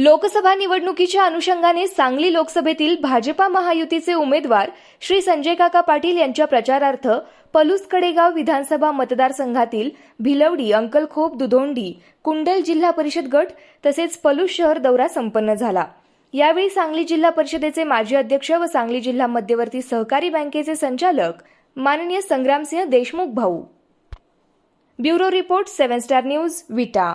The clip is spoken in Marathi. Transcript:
लोकसभा निवडणुकीच्या अनुषंगाने सांगली लोकसभेतील भाजपा महायुतीचे उमेदवार श्री संजय काका पाटील यांच्या प्रचारार्थ पलूस कडेगाव विधानसभा मतदारसंघातील भिलवडी अंकलखोप दुधोंडी कुंडल जिल्हा परिषद गट तसेच पलूस शहर दौरा संपन्न झाला. यावेळी सांगली जिल्हा परिषदेचे माजी अध्यक्ष व सांगली जिल्हा मध्यवर्ती सहकारी बँकेचे संचालक माननीय संग्रामसिंह देशमुख भाऊ. Bureau report seven star news Vita.